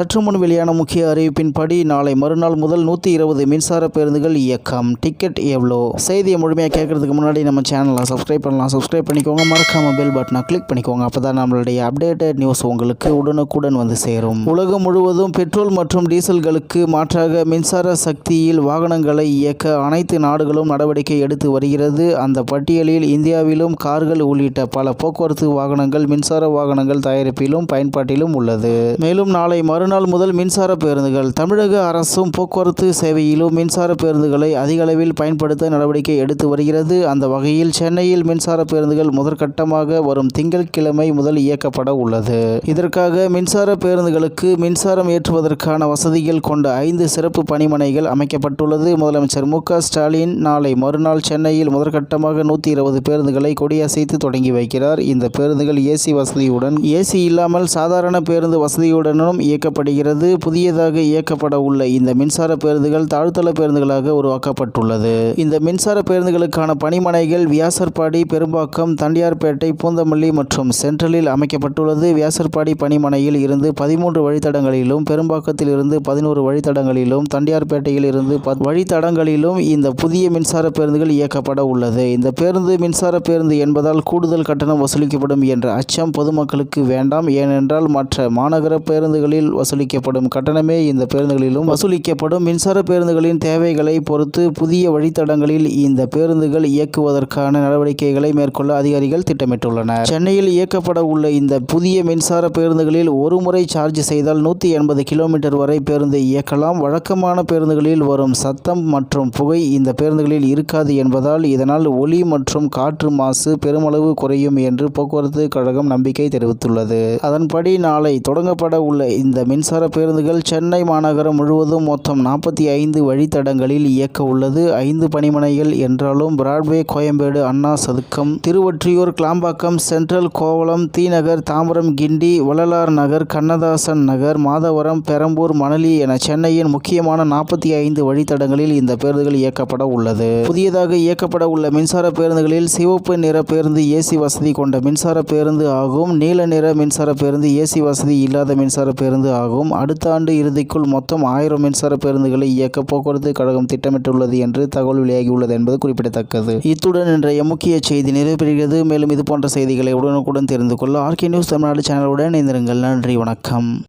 சற்று முன் வெளியான முக்கிய அறிவிப்பின்படி நாளை மறுநாள் முதல் நூற்றி இருபது மின்சார பேருந்துகள் இயக்கம். டிக்கெட் எவ்வளோ செய்தியை முழுமையாக கேட்கறதுக்கு முன்னாடி நம்ம சேனலை சப்ஸ்கிரைப் பண்ணலாம். சப்ஸ்கிரைப் பண்ணிக்கோங்க. மறக்காம பெல் பட்டனை கிளிக் பண்ணிக்கோங்க. அப்போ தான் நம்மளுடைய அப்டேட்டட் நியூஸ் உங்களுக்கு உடனுக்குடன் வந்து சேரும். உலகம் முழுவதும் பெட்ரோல் மற்றும் டீசல்களுக்கு மாற்றாக மின்சார சக்தியில் வாகனங்களை இயக்க அனைத்து நாடுகளும் நடவடிக்கை எடுத்து வருகிறது. அந்த பட்டியலில் இந்தியாவிலும் கார்கள் உள்ளிட்ட பல போக்குவரத்து வாகனங்கள் மின்சார வாகனங்கள் தயாரிப்பிலும் பயன்பாட்டிலும் உள்ளது. மேலும் நாளை மறுநாள் முதல் மின்சார பேருந்துகள். தமிழக அரசும் போக்குவரத்து சேவையிலும் மின்சார பேருந்துகளை அதிக அளவில் பயன்படுத்த நடவடிக்கை எடுத்து வருகிறது. அந்த வகையில் சென்னையில் மின்சார பேருந்துகள் முதற்கட்டமாக வரும் திங்கட்கிழமை முதல் இயக்கப்பட உள்ளது. இதற்காக மின்சார பேருந்துகளுக்கு மின்சாரம் ஏற்றுவதற்கான வசதிகள் கொண்ட ஐந்து சிறப்பு பணிமனைகள் அமைக்கப்பட்டுள்ளது. முதலமைச்சர் மு ஸ்டாலின் நாளை மறுநாள் சென்னையில் முதற்கட்டமாக நூற்றி இருபது பேருந்துகளை கொடியசைத்து தொடங்கி வைக்கிறார். இந்த பேருந்துகள் ஏசி வசதியுடன் ஏசி இல்லாமல் சாதாரண பேருந்து வசதியுடனும் செய்யப்படுகிறது புதியதாக இயக்கப்பட உள்ள இந்த மின்சார பேருந்துகள் தாழ்த்தள பேருந்துகளாக உருவாக்கப்பட்டுள்ளது. இந்த மின்சார பேருந்துகளுக்கான பணிமனைகள் வியாசர்பாடி பெரும்பாக்கம் தண்டியார்பேட்டை பூந்தமல்லி மற்றும் சென்ட்ரலில் அமைக்கப்பட்டுள்ளது. வியாசர்பாடி பணிமனையில் இருந்து பதிமூன்று வழித்தடங்களிலும் பெரும்பாக்கத்தில் இருந்து பதினோரு வழித்தடங்களிலும் தண்டியார்பேட்டையில் இருந்து பத் வழித்தடங்களிலும் இந்த புதிய மின்சார பேருந்துகள் இயக்கப்பட உள்ளது இந்த பேருந்து மின்சார பேருந்து என்பதால் கூடுதல் கட்டணம் வசூலிக்கப்படும் என்ற அச்சம் பொதுமக்களுக்கு வேண்டாம். ஏனென்றால் மற்ற மாநகர பேருந்துகளில் வசூலிக்கப்படும் கட்டணமே இந்த பேருந்துகளிலும். வசூலிக்கப்படும் மின்சார பேருந்துகளின் தேவைகளை பொறுத்து புதிய வழித்தடங்களில் இந்த பேருந்துகள் இயக்குவதற்கான நடவடிக்கைகளை மேற்கொள்ள அதிகாரிகள் திட்டமிட்டுள்ளனர். சென்னையில் இயக்கப்பட உள்ள இந்த புதிய மின்சார பேருந்துகளில் ஒரு முறை சார்ஜ் செய்தால் நூற்றி எண்பது கிலோமீட்டர் வரை பேருந்தை இயக்கலாம். வழக்கமான பேருந்துகளில் வரும் சத்தம் மற்றும் புகை இந்த பேருந்துகளில் இருக்காது என்பதால் இதனால் ஒலி மற்றும் காற்று மாசு பெருமளவு குறையும் என்று போக்குவரத்து கழகம் நம்பிக்கை தெரிவித்துள்ளது. அதன்படி நாளை தொடங்கப்பட உள்ள இந்த மின்சார பேருந்துகள் சென்னை மாநகரம் முழுவதும் மொத்தம் நாற்பத்தி ஐந்து வழித்தடங்களில் இயக்க உள்ளது. ஐந்து பணிமனைகள் என்றாலும் பிராட்வே கோயம்பேடு அண்ணா சதுக்கம் திருவொற்றியூர் கிளாம்பாக்கம் சென்ட்ரல் கோவளம் தீநகர் தாம்பரம் கிண்டி வள்ளலார் நகர் கண்ணதாசன் நகர் மாதவரம் பெரம்பூர் மணலி என சென்னையின் முக்கியமான நாற்பத்தி ஐந்து வழித்தடங்களில் இந்த பேருந்துகள் இயக்கப்பட உள்ளது. புதியதாக இயக்கப்பட உள்ள மின்சார பேருந்துகளில் சிவப்பு நிற பேருந்து ஏசி வசதி கொண்ட மின்சார பேருந்து ஆகும். நீல நிற மின்சார பேருந்து ஏசி வசதி இல்லாத மின்சார பேருந்து ஆகும். அடுத்த ஆண்டு இறுதிக்குள் மொத்தம் ஆயிரம் மின்சார பேருந்துகளை இயக்க போக்குவரத்து கழகம் திட்டமிட்டுள்ளது என்று தகவல் வெளியாகியுள்ளது என்பது குறிப்பிடத்தக்கது. இத்துடன் இன்றைய முக்கிய செய்தி நிறைவு மேலும் இது போன்ற செய்திகளை உடனுக்குடன் தெரிந்து கொள்ள ஆர்கே நியூஸ் தமிழ்நாடு சேனலுடன் இணைந்திருங்கள். நன்றி வணக்கம்.